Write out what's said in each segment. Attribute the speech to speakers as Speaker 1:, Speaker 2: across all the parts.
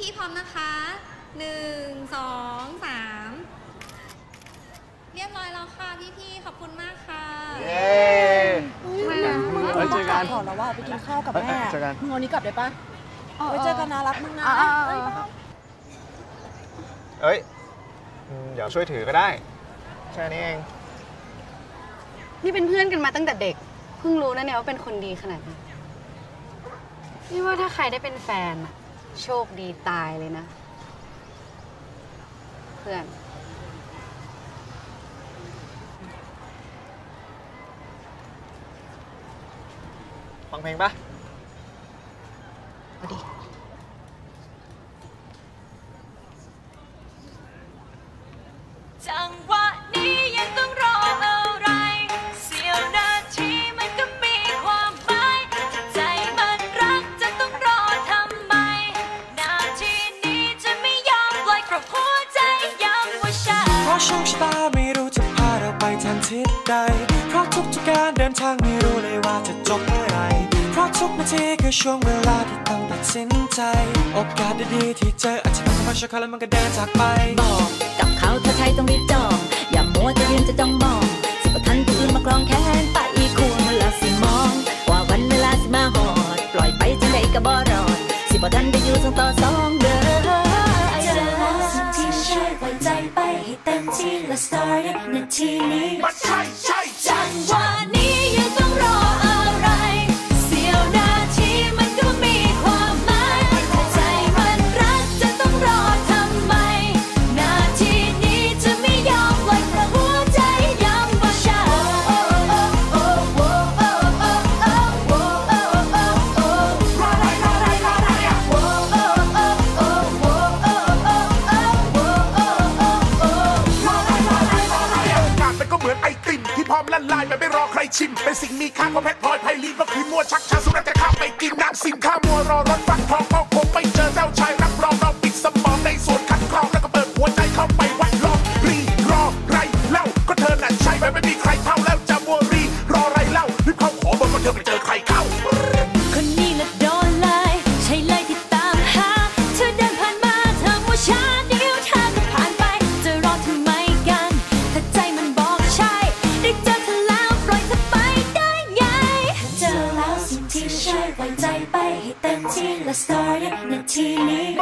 Speaker 1: พี่ๆพร้อมนะคะหนึ่งสองสามเรียบร้อยแล้วค่ะพี่ๆขอบคุณมากค่ะ
Speaker 2: เย้
Speaker 1: มา
Speaker 2: ไว้เจอกัน
Speaker 3: ขอแล้วว่าไปกินข้าวกับแม่
Speaker 2: เจอกัน
Speaker 3: มึงเอานี้กลับได้ปะไว้เจอกันนะรักมึงนะ
Speaker 4: อ่า
Speaker 3: เอ้ย
Speaker 2: เอ้ยอืมเดี๋ยวช่วยถือก็ได้ แค่นี้เอง
Speaker 4: นี่เป็นเพื่อนกันมาตั้งแต่เด็ก เพิ่งรู้นะเนี่ยว่าเป็นคนดีขนาดนี้ นี่ว่าถ้าใครได้เป็นแฟนอะ โชคดีตายเลยนะ เพื่อน
Speaker 2: ฟังเพลงปะ
Speaker 5: ทางทิ
Speaker 6: ศใด เพราะทุกทุกๆการเดินทางไม่รู้เลยว่าจะจบเมื่อไหรเพราะทุกนาทีคือช่วงเวลาที่ต้องตัดสินใจ โอกาสดีๆที่เจออาจจะเป็นธรรมชาติแล้วมันก็เดินจากไป
Speaker 5: บอกกับเขาถ้าใช่ต้องรีบจอง อย่ามัวจะยืนจะจ้องมอง สิบทันผู้อื่นมากรองแค้นไปควงมันละสิมอง ว่าวันเวลาสิมาหอด ปล่อยไปจังใดก็บ่รอด สิบ่ทันได้อยู่สองต่อสองเด้อเจอแล้วสิ่งที่ใช่ไว้ใจไปให้ Let's start it in a teeny. Done one. เป็
Speaker 7: นสิ่งมีค่ากว่าเพชรพลอยไพลีนก็คือมัวชักชาสุนัขจะข้าไปกินน้ำสิมข้ามัวรอรถฟักทองก็คงไม่เจอเจ้าชายรับรองเราปิดสมองในส่วนคัดกรองแล้วก็เปิดหัวใจเข้าไปวัดลองรีรอไรเล่าก็เธอน่ะใช่ไหมไม่มีใครทำ
Speaker 5: Kahit ang sila star The tinig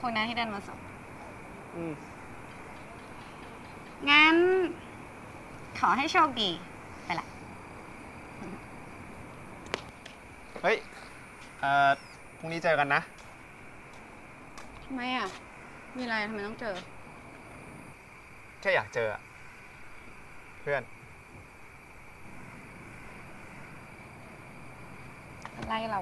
Speaker 4: ขอบคุณนะที่เดินมาส่ง
Speaker 2: อืม
Speaker 4: งั้น ขอให้โชคดี ไปละ
Speaker 2: เฮ้ย เอ่อ พรุ่งนี้เจอกันนะ
Speaker 4: ทำไมอะ มีอะไรทำไมต้องเจอ
Speaker 2: แค่อยากเจออะเพื่อน
Speaker 4: เรา